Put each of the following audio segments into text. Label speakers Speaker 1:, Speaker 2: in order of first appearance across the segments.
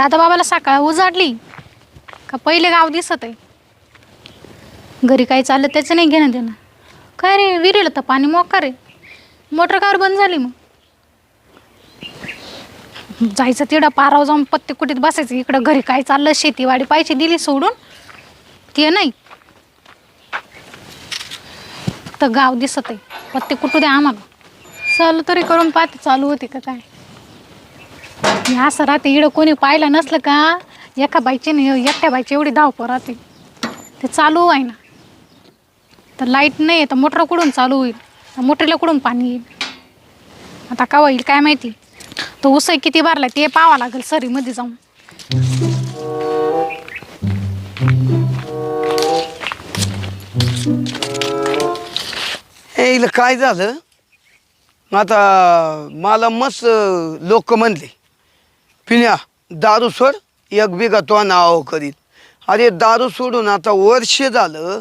Speaker 1: दादा बाबाला सकाळ उजाडली. का पहिले गाव दिसत आहे. घरी काही चाललं त्याचं नाही घेणं देणं. काय रे विरेल तर पाणी मोकार रे मोटर कार बंद झाली मग. जायचं तिकडं पाराव जाऊन पत्ते कुटीत बसायचं. इकडं घरी काय चाललं शेतीवाडी पाहिजे दिली सोडून. ते नाही. तर गाव दिसत आहे. पत्ते कुठू द्या आम्हाला. चालू तरी करून पाहते चालू होती का काय. मी असं राहते इकडं कोणी पाहिलं नसलं का एका बाईची नाही एकट्या बाईची एवढी धावपळ राहते. ते चालू आहे ना. तर लाइट नाही आहे तर मोटर कुठून चालू होईल? तर मोटरीला कुठून पाणी येईल? आता का होईल काय माहिती? तो उसय किती भरला ते पाहावं लागेल सरीमध्ये जाऊन.
Speaker 2: हे इला काय झालं? आता मला मस्त लोक म्हणले. पिण्या दारू सोड एक बिघा तो नाव करीत अरे दारू सोडून आता वर्ष झालं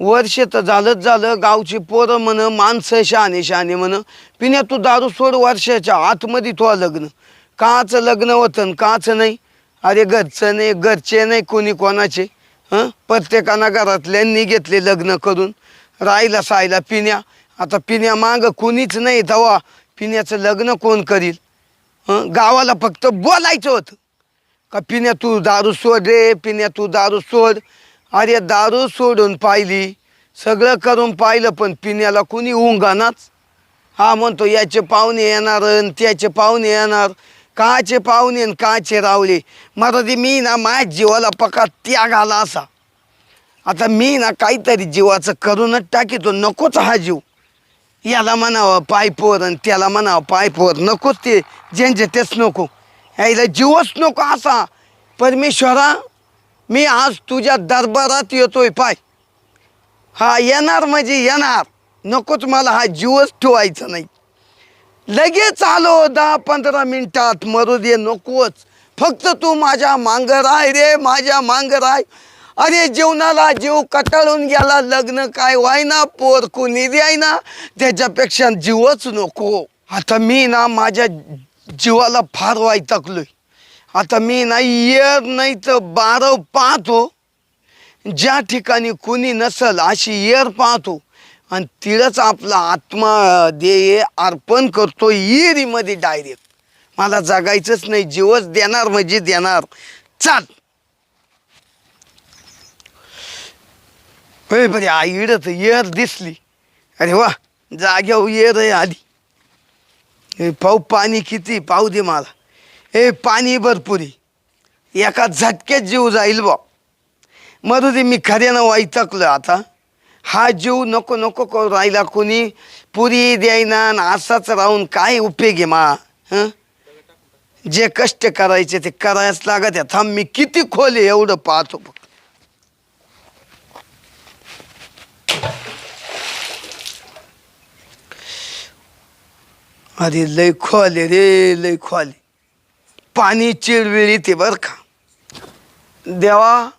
Speaker 2: वर्ष तर झालंच झालं गावची पोरं म्हण माणसं शहाणे शहाणे म्हण पिण्या तू दारू सोड वर्षाच्या आतमध्ये तो लग्न. काचं लग्न होतं काचं नाही. अरे घरचं नाही घरचे नाही कोणी कोणाचे. हं? प्रत्येकानं घरातल्यांनी घेतले लग्न करून. राहिला सायला पिण्या. आता पिण्या मागं कोणीच नाही तेव्हा पिण्याचं लग्न कोण करील? गावाला फक्त बोलायचं होतं. का पिण्या तू दारू सोड रे पिण्या तू दारू सोड. अरे दारू सोडून पाहिली. सगळं करून पाहिलं पण पिण्याला कुणी उंगानाच. हा म्हणतो याचे पाहुणे येणार आणि त्याचे पाहुणे येणार. काचे पाहुणे आणि काचे रावले. मराठी मी ना माझ्या जीवाला पका त्याग आला असा. आता मी ना काहीतरी जीवाचं करूनच टाकीतो. नकोच हा जीव. याला म्हणावं पाय पोर आणि त्याला म्हणावं पाय पोर. नकोच ते ज्यांचे तेच नको. यायला जीवच नको असा. परमेश्वरा मी आज तुझ्या दरबारात येतोय पाय. हा येणार म्हणजे येणार. नकोच मला हा जीवच ठेवायचा नाही. लगेच आलो दहा पंधरा मिनटात. मरू दे नकोच. फक्त तू माझ्या मांगर आहे रे माझ्या मांगर आहे अरे जेवणाला जीव कटाळून गेला लग्न काय व्हायना पोर कोणी द्यायना त्याच्यापेक्षा जीवच नको. आता मी ना माझ्या जीवाला फार वैतागलोय आता मी ना येर नाही तर बारव पाहतो. ज्या ठिकाणी कोणी नसल अशी येर पाहतो. आणि तिळच आपला आत्मा देय अर्पण करतो इरीमध्ये डायरेक्ट मला जगायचंच नाही जीवच देणार म्हणजे देणार. चाल. होय बरे आई इडत येर दिसली. अरे वा जाग्यावर हो येर आहे आली हे पाऊ पाणी किती पाहू दे मला. हे पाणी भरपुरी. एका झटक्यात जीव जाईल बा. मरू दे मी खऱ्यानं वैतकलं आता. हा जीव नको नको करू राहिला कोणी. पुरी द्यायना आणि असाच राहून काय उपयोग आहे मा हं? जे कष्ट करायचे ते करायच लागत आहे. थांब मी किती खोल एवढं पाहतो बघ. अरे लय खोले रे लय खोले. पाणी चिडविळी ते बर का. देवा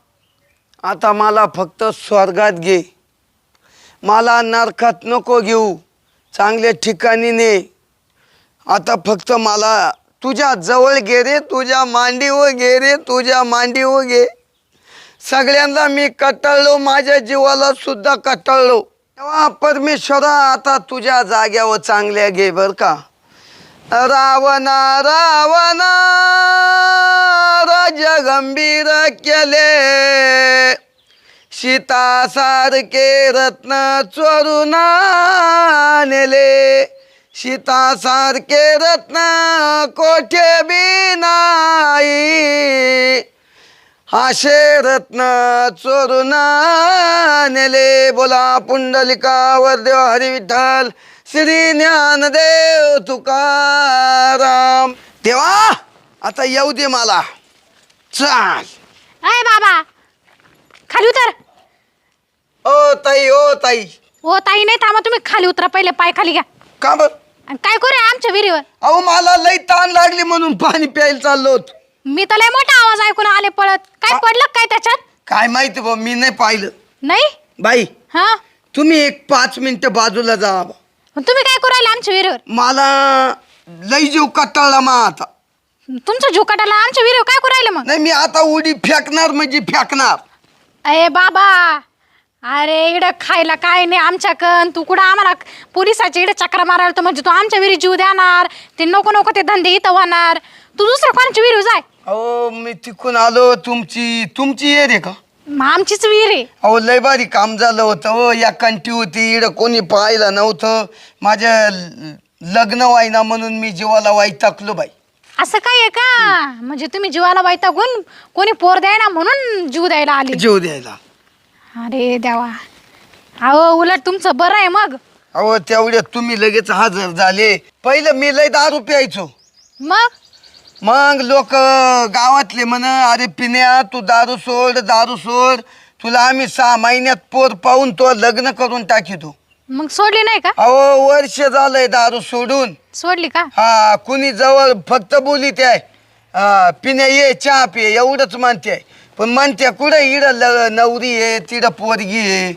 Speaker 2: आता मला फक्त स्वर्गात घे. मला नरकात नको घेऊ. चांगल्या ठिकाणी ने. आता फक्त मला तुझ्या जवळ घे रे तुझ्या मांडीवर घे रे तुझ्या मांडीवर घे. सगळ्यांना मी कटाळलो माझ्या जीवाला सुद्धा कटाळलो. तेव्हा परमेश्वरा आता तुझ्या जाग्यावर चांगल्या घे बर का. रावणा रावणा राज गंभीर केले. सीता सारखे रत्न चोरून नेले सीता सारखे रत्न कोठे बी नाही. हाशे रत्न चोरून नेले बोला पुंडलिका वरदेव हरी विठ्ठल श्री ज्ञानदेव तुकाराम. देवा आता येऊ दे मला. चाल.
Speaker 1: अय बाबा. खाली उतर.
Speaker 2: ओ ताई ओ ताई.
Speaker 1: हो ताई नाही थांबा तुम्ही खाली उतरा. पहिले पाय खाली घ्या.
Speaker 2: का बर?
Speaker 1: आणि काय करू आमच्या विहिरीवर?
Speaker 2: अहो मला लई ताण लागली म्हणून पाणी प्यायला चाललो होतो.
Speaker 1: मी तर लय मोठा आवाज ऐकून आले पळत. काय पडलं काय त्याच्यात?
Speaker 2: काय माहिती बा मी नाही पाहिलं.
Speaker 1: नाही?
Speaker 2: बाई
Speaker 1: हा?
Speaker 2: तुम्ही एक पाच मिनिटं बाजूला जा
Speaker 1: मग तुम्ही काय करू राहिले आमच्या विहिरीवर?
Speaker 2: मला लई जीव कटाळला मा आता.
Speaker 1: तुमचं झुकाटाला आमच्या विहिरीवर काय करू राहिले मग?
Speaker 2: नाही मी आता उडी फेकणार म्हणजे फेकणार.
Speaker 1: अरे बाबा अरे इकडं खायला काय नाही आमच्याकन. तू कुठं आम्हाला पोलिसाच्या इकडे चक्र मारायला तर म्हणजे तू आमच्या विहिरी जीव देणार. ते नको नको ते धंदे इथं होणार. तू दुसरं कोणाच्या विहिरी जाय?
Speaker 2: अहो मी तिकून आलो तुमची तुमची ये रे का?
Speaker 1: मग आमचीच विहीर आहे.
Speaker 2: अहो लय भारी काम झालं होतं हो या कंटी होती इकडं कोणी पाहिलं नव्हतं. माझ्या ल- लग्न व्हायना म्हणून मी जीवाला टाकलो बाई.
Speaker 1: असं काय आहे का? म्हणजे तुम्ही जीवाला वैतागून कोणी पोर द्याय ना म्हणून जीव द्यायला आले?
Speaker 2: जीव द्यायला.
Speaker 1: अरे देवा. अहो उलट तुमचं बरं आहे मग.
Speaker 2: अहो तेवढ्यात तुम्ही लगेच हजर झाले. पहिलं मी लय दारू प्यायचो.
Speaker 1: मग?
Speaker 2: मग लोक गावातले म्हण अरे पिण्या तू दारू सोड दारू सोड. तुला आम्ही सहा महिन्यात पोर पाहून तो लग्न करून टाकितो.
Speaker 1: मग सोडली नाही का?
Speaker 2: अहो वर्ष झालंय दारू सोडून.
Speaker 1: सोडली का?
Speaker 2: हा कुणी जवळ फक्त बोली आहे. पिण्या ये चहा पिये एवढंच म्हणते. पण म्हणते कुठं इड नवरी आहे तिडं पोरगी आहे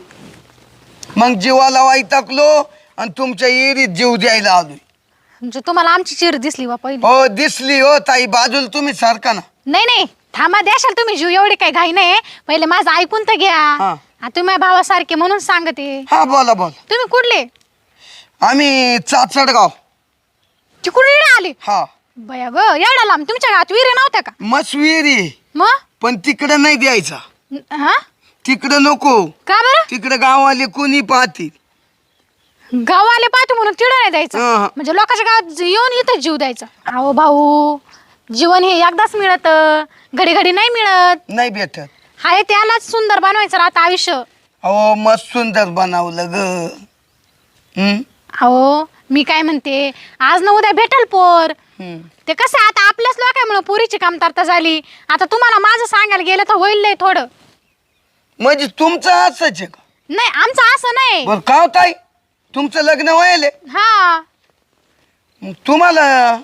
Speaker 2: मग जीवाला वाईटाकलो आणि तुमच्या इरीत जीव द्यायला आलोय.
Speaker 1: म्हणजे तुम्हाला आमची चिर दिसली बा पहिली.
Speaker 2: हो दिसली हो ताई. बाजूला तुम्ही सारखा ना.
Speaker 1: नाही नाही. थांबा द्याशाल तुम्ही जीव. एवढी काही घाई नाही पहिले माझं ऐकून तर घ्या.
Speaker 2: हा.
Speaker 1: तुम्ही माझ्या भावासारखे म्हणून सांगते.
Speaker 2: हा बोला बोला.
Speaker 1: तुम्ही कुठले?
Speaker 2: आम्ही चाचडगाव.
Speaker 1: तिकडून इकडे आले?
Speaker 2: हा.
Speaker 1: बया ग एवढा लांब. तुमच्या गावात विहिरी नव्हत्या का?
Speaker 2: मसविरी
Speaker 1: मग?
Speaker 2: पण तिकडं नाही द्यायचा.
Speaker 1: न- हा?
Speaker 2: तिकडं नको.
Speaker 1: का बरं?
Speaker 2: तिकडं गाववाले कोणी पाहतील?
Speaker 1: गावाले पाहतो म्हणून तिडं नाही द्यायचं
Speaker 2: हा.
Speaker 1: म्हणजे लोकांच्या गावात येऊन इथं जीव द्यायचा. अहो भाऊ जीवन हे एकदाच मिळत घडी घडी नाही मिळत.
Speaker 2: नाही भेटत.
Speaker 1: हाय त्यालाच सुंदर बनवायचं राहतं आयुष्य.
Speaker 2: अहो मस्त सुंदर बनवलं ग. हम्म?
Speaker 1: अहो मी काय म्हणते आज ना उद्या भेटल पोर.
Speaker 2: हम्म.
Speaker 1: ते कसं आता आपल्याच लोकांमुळे पोरीची कामतरता झाली. आता तुम्हाला माझं सांगायला गेलं तर होईल लय थोडं.
Speaker 2: म्हणजे तुमचं असंच आहे का?
Speaker 1: नाही आमचं असं नाही.
Speaker 2: बरं का ताई? तुमचं लग्न व्हायले.
Speaker 1: हा.
Speaker 2: मग तुम्हाला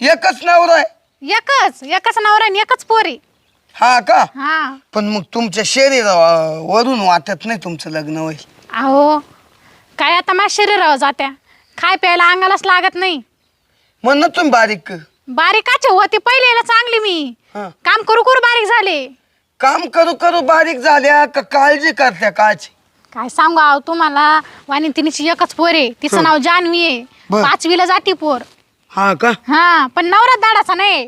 Speaker 2: एकच नवरा आहे.
Speaker 1: एकच एकच नवरा आणि एकच पोरी.
Speaker 2: हा का?
Speaker 1: हा.
Speaker 2: पण मग तुमच्या शरीरावरून वाटत नाही तुमचं लग्न होईल.
Speaker 1: अहो काय आता माझ्या शरीरावर जात्या? खाय प्यायला अंगालाच लागत नाही.
Speaker 2: म्हणून तुम्ही बारीक.
Speaker 1: बारीकाचे होते पहिले चांगली मी.
Speaker 2: हा.
Speaker 1: काम करू करू बारीक झाले.
Speaker 2: काम करू करू बारीक झाल्या का काळजी करत्या काची
Speaker 1: काय सांगू अहो तुम्हाला? वाणी तिनीची एकच पोर आहे. तिचं
Speaker 2: हं.
Speaker 1: नाव जानवी आहे.
Speaker 2: बर.
Speaker 1: पाचवीला जाती पोर.
Speaker 2: हा का?
Speaker 1: हा पण नवरा दाडाचा नाही.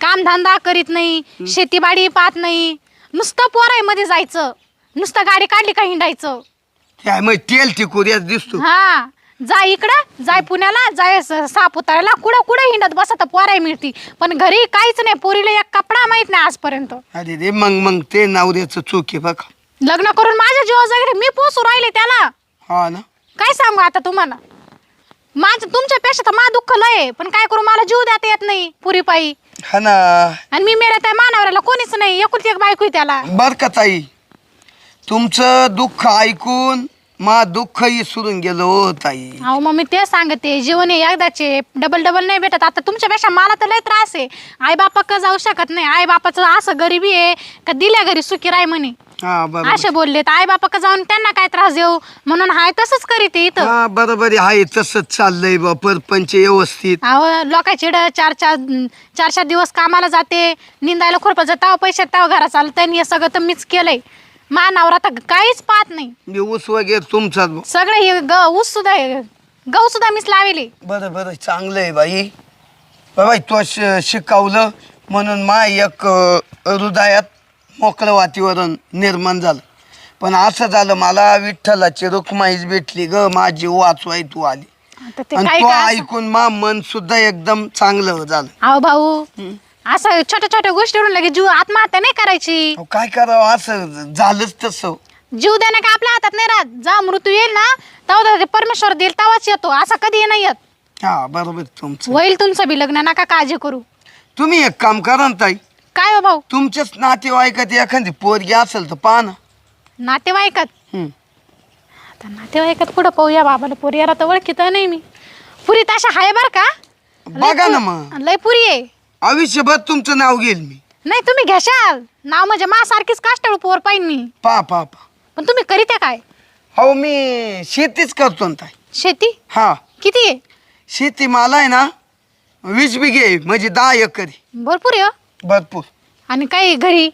Speaker 1: काम धंदा करीत नाही शेतीबाडी पाहत नाही. नुसतं पोरामध्ये जायचं. नुसतं गाडी काढली का हिंडायचं.
Speaker 2: काय मग तेल टिकुऱ्याच दिसतो.
Speaker 1: हा जाय इकडं जाय पुण्याला जाय स- सापुताऱ्याला कुठं कुठं हिंडत बसत पोराय मिळती. पण घरी काहीच नाही. पोरीला एक कपडा माहीत नाही आजपर्यंत.
Speaker 2: अरे रे मग मग ते नवऱ्याचं चूक आहे बघा.
Speaker 1: लग्न करून माझ्या जीवा वगैरे मी पोसू राहिले त्याला.
Speaker 2: हा ना.
Speaker 1: काय सांगू आता तुम्हाला? माझं तुमच्यापेक्षा तर मा दुःख लय आहे. पण काय करू मला जीव देता येत नाही पुरी पायी.
Speaker 2: हा ना.
Speaker 1: आणि मी मेल्या त्या मानावऱ्याला कोणीच नाही. एकुलती एक बायको आहे त्याला.
Speaker 2: बर का ताई? तुमचं दुःख ऐकून मा दुःख विसरून गेलो हो ताई.
Speaker 1: अहो मग मी तेच सांगते. जीवन हे एकदाचे डबल डबल नाही भेटत. आता तुमच्यापेक्षा मला तर लय त्रास आहे. आई बापा जाऊ शकत नाही. आई बापाचं असं गरिबी आहे का दिल्या घरी सुखी राय म्हणे.
Speaker 2: हा बरोबर.
Speaker 1: असे बोलले तर आई बापा जाऊन त्यांना काय त्रास देऊ? म्हणून हाय तसंच करीत आहे इथं.
Speaker 2: हा बरोबर आहे तसंच चाललंय बा परपंच व्यवस्थित.
Speaker 1: अहो लोकांची चार चार चार चार दिवस कामाला जाते निंदायला खुरपायचं तेव्हा पैसे तेव्हा घरा चालत त्यांनी हे सगळं तर मीच केलंय. मा नवरा तर काहीच पाहत नाही.
Speaker 2: मी ऊस वगैरे तुमचाच बा.
Speaker 1: सगळं हे ग ऊस सुद्धा हे- गहू सुद्धा मीच लावेली.
Speaker 2: बरं बरं चांगलं आहे बाई बाई तो शिकवलं म्हणून मा एक अ, हृदयात मोकळं वातावरण निर्माण झालं. पण असं झालं मला विठ्ठलाची रुक्माईच भेटली ग माझी वाचवाय तू आली.
Speaker 1: आता ते
Speaker 2: आणि
Speaker 1: काय
Speaker 2: तो
Speaker 1: काय असं-
Speaker 2: ऐकून मा मन सुद्धा एकदम चांगलं झालं.
Speaker 1: अहो भाऊ असं छोट्या छोट्या गोष्टीवरून लगेच जीव आत्महत्या नाही करायची.
Speaker 2: अहो, काय करावं असं झालंच तसं.
Speaker 1: जीव देणं काय आपल्या हातात नाही राहत. जा मृत्यू येईल ना तेव्हा ते परमेश्वर देईल तेव्हाच येतो. असं कधी नाही येत.
Speaker 2: हा बरोबर तुमचं.
Speaker 1: होईल तुमचं बी लग्न नका काळजी करू.
Speaker 2: तुम्ही एक काम करा ना ताई.
Speaker 1: काय हो भाऊ?
Speaker 2: तुमच्याच नातेवाईकात एखादी पोरगी असेल तर पहा ना.
Speaker 1: नातेवाईकात?
Speaker 2: हम्म.
Speaker 1: आता नातेवाईकात कुठं पाहूया बाबाला पुरी याला तर ओळखीत नाही मी. पुरी तशा आहे बर का? लय
Speaker 2: बघा ना
Speaker 1: पु-
Speaker 2: मग.
Speaker 1: लय पुरी आहे.
Speaker 2: आयुष्यभर तुमचं नाव घेईल मी.
Speaker 1: नाही तुम्ही घ्याशाल नाव म्हणजे मा सारखीच काष्टाळू पोर पाहिजे मी.
Speaker 2: पा पा पा
Speaker 1: पण तुम्ही करीत्या काय?
Speaker 2: हो मी शेतीच करतो ना ताई.
Speaker 1: शेती?
Speaker 2: हा.
Speaker 1: किती आहे?
Speaker 2: शेती मला आहे ना वीस बिघे आहे, म्हणजे दहा एकरी
Speaker 1: भरपूर आहे हो.
Speaker 2: भरपूर.
Speaker 1: आणि काही घरी?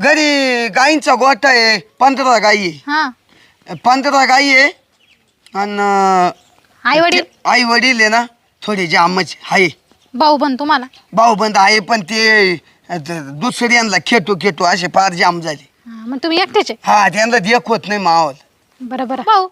Speaker 2: घरी गाईंचा गोठा आहे पंधरा गाई
Speaker 1: हां.
Speaker 2: आहे पंधरा गाई आहे आणि
Speaker 1: आई वडील?
Speaker 2: आई वडील आहे ना थोडे जामच आहे.
Speaker 1: भाऊ बन तुम्हाला?
Speaker 2: भाऊ बंद आहे पण ते ते दुसऱ्यांना खेटू खेटू असे फार जाम झाले.
Speaker 1: हां, मग तुम्ही एकटेचे
Speaker 2: हा त्यांना देख होत नाही मावल
Speaker 1: बरं बरं. भाऊ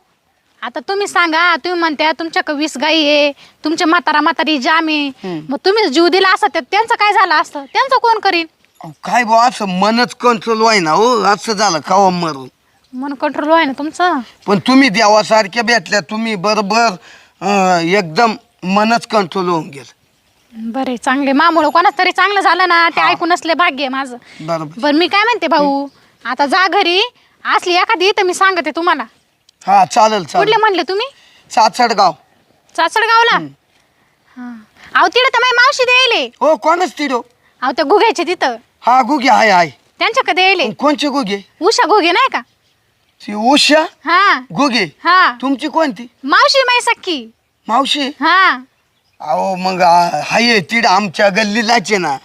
Speaker 1: आता तुम्ही सांगा तुम्ही म्हणत्या तुमच्याकडे वीस गाई आहे तुमच्या म्हातारा म्हातारी जाम आहे. मग तुम्ही जीव दिला असता त्यांचं काय झालं असतं? त्यांचं कोण करीन?
Speaker 2: अहो, काय बुवा असं मनच कंट्रोल व्हाय ना हो. असं झालं खावा मरून?
Speaker 1: मन कंट्रोल आहे ना तुमचं?
Speaker 2: पण तुम्ही देवासारख्या भेटल्या तुम्ही बरोबर अं, एकदम मनच कंट्रोल होऊन गेलं.
Speaker 1: बरे चांगले. मामुळं कोणाच तरी चांगलं झालं ना ते
Speaker 2: हा.
Speaker 1: ऐकून असले भाग्य आहे माझं.
Speaker 2: बरोबर.
Speaker 1: बरं मी काय म्हणते भाऊ? आता जा घरी असली एखादी तर मी सांगते तुम्हाला.
Speaker 2: हा चालेल
Speaker 1: कुठले म्हणले तुम्ही?
Speaker 2: सासडगाव
Speaker 1: चाचडगावला हा. अहो तर माझी मावशी द्यायले.
Speaker 2: हो कोणच तिडो?
Speaker 1: अहो त्या घुग्याचे तिथं.
Speaker 2: हा गुगे आहे आहे
Speaker 1: त्यांच्याकडे द्यायले?
Speaker 2: कोणचे गुगे
Speaker 1: उषा घुगे नाही का?
Speaker 2: ती उषा?
Speaker 1: हा.
Speaker 2: गुगे
Speaker 1: हा.
Speaker 2: तुमची कोणती?
Speaker 1: मावशी माई सख्खी.
Speaker 2: मावशी?
Speaker 1: हा.
Speaker 2: अहो मग आ, हाय तिड आमच्या गल्लीलाच आहे ना.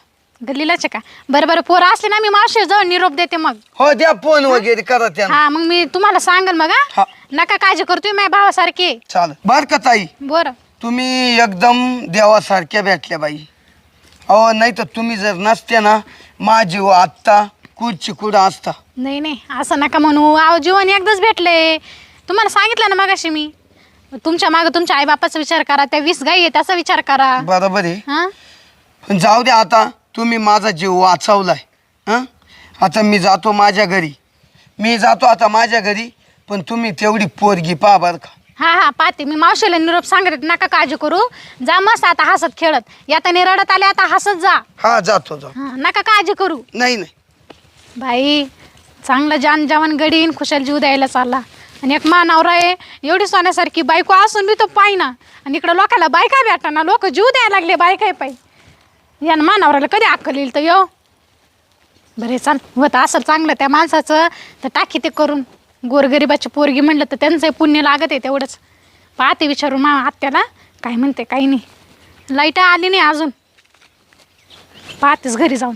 Speaker 1: गल्लीलाच आहे का? बरं बरं पोरं असले ना मी मावशी जवळ निरोप देते मग.
Speaker 2: हो द्या फोन वगैरे करा त्यांना.
Speaker 1: हा मग मी तुम्हाला सांगेल मग हा?
Speaker 2: हा.
Speaker 1: नका काळजी करतोय माझ्या भावासारखी.
Speaker 2: चालेल बर का ताई?
Speaker 1: बरं.
Speaker 2: तुम्ही एकदम देवासारख्या भेटल्या बाई. अहो नाही तर तुम्ही जर नसते ना माझी व आत्ता कुडची कुड असता.
Speaker 1: नाही नाही असं नका म्हणू. अहो जीवन एकदाच भेटले. तुम्हाला सांगितलं ना मगाशी मी. तुमच्या मागं तुमच्या आईबापाचा विचार करा त्या वीस गाई आहे त्याचा विचार करा.
Speaker 2: बरोबर आहे.
Speaker 1: हा?
Speaker 2: पण जाऊ द्या आता. तुम्ही माझा जीव वाचवलाय हं? आता मी जातो माझ्या घरी. मी जातो आता माझ्या घरी पण तुम्ही तेवढी पोरगी पहा बरं का.
Speaker 1: हा हा पाहते. मी मावशीला निरोप सांगते नका काळजी करू. जा मस्त आता हसत खेळत. याता रडत आले आता हसत जा.
Speaker 2: हा जातो जातो.
Speaker 1: हा नका काळजी करू.
Speaker 2: नाही नाही.
Speaker 1: बाई चांगला जान जवान गडीन खुशाल जीव द्यायला चालला. आणि एक मानावर आहे एवढी सोन्यासारखी बायको असून बी तो पाहिना. आणि इकडं लोकाला बायका भेटाना लोक जीव द्यायला लागले बायकाय पाय. या मानावराला कधी अक्कल येईल तर यो. बरे चाल. होत असेल चांगलं त्या माणसाचं तर टाकी ते करून. गोरगरिबाची पोरगी म्हणलं तर त्यांचंही पुण्य लागत आहे तेवढंच. पाहते विचारून मा आत्याला. काय म्हणते काही नाही. लाइट आली नाही अजून. पाहतेच घरी जाऊन.